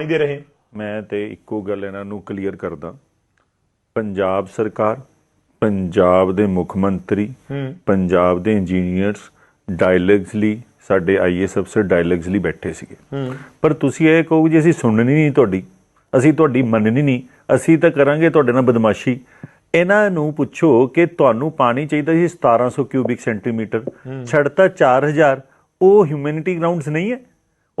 ਪਾਣੀ ਦੇ ਰਹੇ। ਮੈਂ ਤੇ ਇੱਕੋ ਗੱਲ ਇਹਨਾਂ ਨੂੰ ਕਲੀਅਰ ਕਰਦਾ। ਪੰਜਾਬ ਸਰਕਾਰ ਪੰਜਾਬ ਦੇ ਮੁੱਖ ਮੰਤਰੀ ਪੰਜਾਬ ਦੇ ਇੰਜੀਨੀਅਰਸ ਡਾਇਲੌਗਸ ਲਈ ਸਾਡੇ ਆਈਐਸ ਅਫਸਰ ਡਾਇਲੌਗਸ ਲਈ ਬੈਠੇ ਸੀਗੇ। ਪਰ ਤੁਸੀਂ ਇਹ ਕਹੋ ਜੀ ਅਸੀਂ ਸੁਣਨੀ ਨਹੀਂ ਤੁਹਾਡੀ ਅਸੀਂ ਤੁਹਾਡੀ ਮੰਨਣੀ ਨਹੀਂ ਅਸੀਂ ਤਾਂ ਕਰਾਂਗੇ ਤੁਹਾਡੇ ਨਾਲ ਬਦਮਾਸ਼ੀ। ਇਹਨਾਂ ਨੂੰ ਪੁੱਛੋ ਕਿ ਤੁਹਾਨੂੰ ਪਾਣੀ ਚਾਹੀਦਾ ਸੀ 1700 ਕਿਊਬਿਕ ਸੈਂਟੀਮੀਟਰ ਛੱਡਤਾ 4000 ਉਹ ਹਿਊਮੈਨਿਟੀ ਗਰਾਊਂਡਸ ਨਹੀਂ ਹੈ।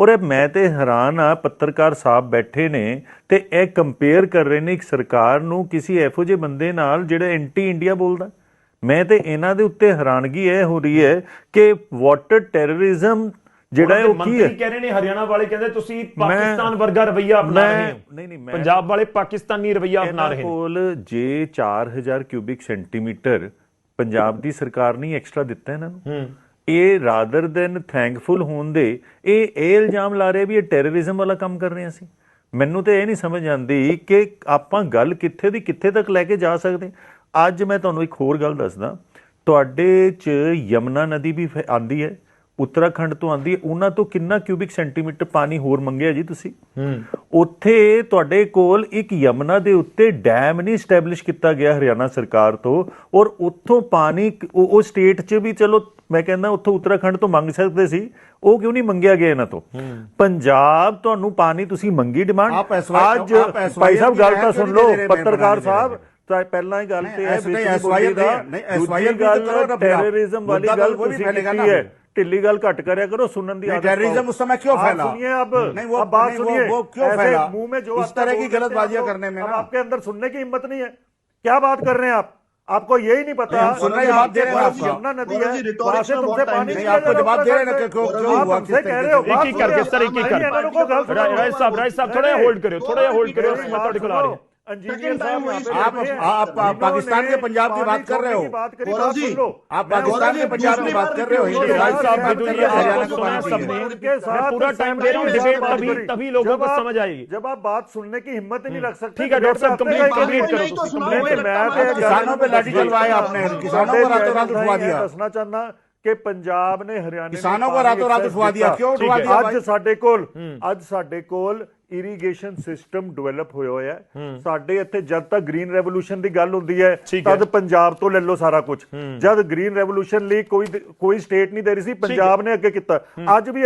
ਔਰ ਇਹ ਮੈਂ ਤੇ ਹੈਰਾਨ ਆ ਪੱਤਰਕਾਰ ਸਾਹਿਬ ਬੈਠੇ ਨੇ ਤੇ ਇਹ ਕੰਪੇਅਰ ਕਰ ਰਹੇ ਨੇ ਇੱਕ ਸਰਕਾਰ ਨੂੰ ਕਿਸੇ ਇਹੋ ਜਿਹੇ ਬੰਦੇ ਨਾਲ ਜਿਹੜਾ ਐਂਟੀ ਇੰਡੀਆ ਬੋਲਦਾ। ਮੈਂ ਤੇ ਇਹਨਾਂ ਦੇ ਉੱਤੇ ਹੈਰਾਨਗੀ ਇਹ ਹੋ ਰਹੀ ਹੈ ਕਿ ਵਾਟਰ ਟੈਰਰਿਜ਼ਮ ਜਿਹੜਾ ਉਹ ਕੀ ਹੈ? ਮੰਤਰੀ ਕਹਿ ਰਹੇ ਨੇ ਹਰਿਆਣਾ ਵਾਲੇ ਕਹਿੰਦੇ ਤੁਸੀਂ ਪਾਕਿਸਤਾਨ ਵਰਗਾ ਰਵਈਆ ਅਪਣਾ ਰਹੇ ਹੋ। ਨਹੀਂ, ਨਹੀਂ, ਮੈਂ- ਪੰਜਾਬ ਵਾਲੇ ਪਾਕਿਸਤਾਨੀ ਰਵਈਆ ਅਪਣਾ ਰਹੇ ਨੇ। ਕੋਲ ਜੇ 4000 ਕਿਊਬਿਕ ਸੈਂਟੀਮੀਟਰ ਪੰਜਾਬ ਦੀ ਸਰਕਾਰ ਨੇ ਐਕਸਟਰਾ ਦਿੱਤਾ ਇਹਨਾਂ ਨੂੰ। ਹੂੰ। ਇਹ ਰਾਦਰ ਦੈਨ ਥੈਂਕਫੁਲ ਹੋਣ ਦੇ, ਇਹ ਇਹ ਇਲਜ਼ਾਮ ਲਾ ਰਹੇ ਵੀ ਇਹ ਟੈਰਰਿਜ਼ਮ ਵਾਲਾ ਕੰਮ ਕਰ ਰਹੇ ਹਾਂ ਅਸੀਂ। ਮੈਨੂੰ ਤੇ ਇਹ ਨਹੀਂ ਸਮਝ ਆਉਂਦੀ ਕਿ ਆਪਾਂ ਗੱਲ ਕਿੱਥੇ ਦੀ ਕਿੱਥੇ ਤੱਕ ਲੈ ਕੇ ਜਾ ਸਕਦੇ ਅੱਜ ਮੈਂ ਤੁਹਾਨੂੰ ਇੱਕ ਹੋਰ ਗੱਲ ਦੱਸਦਾ। ਤੁਹਾਡੇ ਚ ਯਮਨਾ ਨਦੀ ਵੀ ਫ- ਆਂਦੀ ਹੈ। ਉੱਤਰਾਖੰਡ ਤੋਂ ਆਂਦੀ ਹੈ ਉਹਨਾਂ ਤੋਂ ਕਿੰਨਾ ਕਿਊਬਿਕ ਸੈਂਟੀਮੀਟਰ ਪਾਣੀ ਹੋਰ ਮੰਗਿਆ ਜੀ ਤੁਸੀਂ? ਉੱਥੇ ਤੁਹਾਡੇ ਕੋਲ ਇੱਕ ਯਮਨਾ ਦੇ ਉੱਤੇ ਡੈਮ ਨਹੀਂ ਸਟੈਬਲਿਸ਼ ਕੀਤਾ ਗਿਆ ਹਰਿਆਣਾ ਸਰਕਾਰ ਤੋਂ ਔਰ ਉੱਥੋਂ ਪਾਣੀ ਉਹ ਸਟੇਟ 'ਚ ਵੀ ਚਲੋ ਮੈਂ ਕਹਿੰਦਾ ਉੱਥੋਂ ਉੱਤਰਾਖੰਡ ਤੋਂ ਮੰਗ ਸਕਦੇ ਸੀ ਉਹ ਕਿਉਂ ਨਹੀਂ ਮੰਗਿਆ ਗਿਆ ਇਹਨਾਂ ਤੋਂ? ਪੰਜਾਬ ਤੁਹਾਨੂੰ ਪਾਣੀ ਤੁਸੀਂ ਮੰਗੀ ਡਿਮਾਂਡ ਅੱਜ ਭਾਈ ਸਾਹਿਬ ਗੱਲ ਤਾਂ ਸੁਣ ਲਓ ਪੱਤਰਕਾਰ ਸਾਹਿਬ ਤਾਂ ਪਹਿਲਾਂ ਹੀ ਗੱਲ ਤੇ ਹੈ ਬੇਟੀ ਬੋਲੀ ਦਾ। ਦੂਜੀ ਗੱਲ ਟੈਰਰਿਜ਼ਮ ਵਾਲੀ ਗੱਲ ਤੁਸੀਂ ਕੀਤੀ ਹੈ। टिल्ली गल घट करे करो सुनने की टेररिज्म उस समय क्यों फैला सुनिए अब नहीं वो अब बात सुनिए वो, वो क्यों फैला मुँह में जो इस तरह की गलत बाजियाँ करने में आपके अंदर सुनने की हिम्मत नहीं है क्या बात कर रहे हैं आप आपको। यही नहीं पता यमुना नदी है आपको जवाब दे रहे कह रहे हो एक ही? थोड़ा होल्ड करो थोड़ा होल्ड करो मेरी मैं बात थोड़ी कोल आ रही सुनो। इंजीनियर Second साहब time यहाँ पे वही आप- बैठे हैं। आप- आप पाकिस्तान के पंजाब की बात कर रहे हो। की बात करी, गौरव बात जी, सुन लो। आप मैं पाकिस्तान के गौरव जी, पंजाब की दूसरी बात बार कर रहे हो रिपीट हिंदी हो राय रहा साहब है, बिल्कुल बात ये कर रहे हैं, आपको आपको सुना है बात सबने करिए। उनके साथ मैं पूरा टाइम दे रहा हूँ समझ डिबेट बात तभी करी। तभी लोगों जब को आप- समझ आएगी जब आप बात सुनने की हिम्मत ही नहीं रख सकते ठीक है, डॉक्टर साहब, तो complete- आपने complete कहा- करो, नहीं तो ਤੁਸੀਂ सुनाओ, नहीं, नहीं, मैं लगता तो है। किसानों पे लाठी चलवाए आपने, किसानों को रातों रात उठवा दिया। ਦੱਸਣਾ ਚਾਹੁੰਦਾ ਕਿ ਪੰਜਾਬ ਨੇ ਹਰਿਆਣੇ ਨੂੰ किसानों को ਪਾਣੀ रातों रात access उठवा दिया ਦਿੱਤਾ। क्यों उठवा ठीक है। दिया ਅੱਜ भाई? ਸਾਡੇ ਕੋਲ ਅੱਜ ਸਾਡੇ ਕੋਲ ਇਰੀਗੇਸ਼ਨ ਸਿਸਟਮ ਡਿਵੈਲਪ ਹੋਇਆ ਹੋਇਆ ਹੈ। ਸਾਡੇ ਇੱਥੇ ਜਦ ਤੱਕ ਗ੍ਰੀਨ ਰੈਵੋਲੂਸ਼ਨ ਦੀ ਗੱਲ ਹੁੰਦੀ ਹੈ। ਤਦ ਪੰਜਾਬ ਤੋਂ ਲੈ ਲਓ ਸਾਰਾ ਕੁਝ ਜਦ ਗ੍ਰੀਨ ਰੈਵੋਲੂਸ਼ਨ ਲਈ ਕੋਈ ਕੋਈ ਸਟੇਟ ਨਹੀਂ ਦੇ ਰਹੀ ਸੀ ਪੰਜਾਬ ਨੇ ਅੱਗੇ ਕੀਤਾ। ਅੱਜ ਵੀ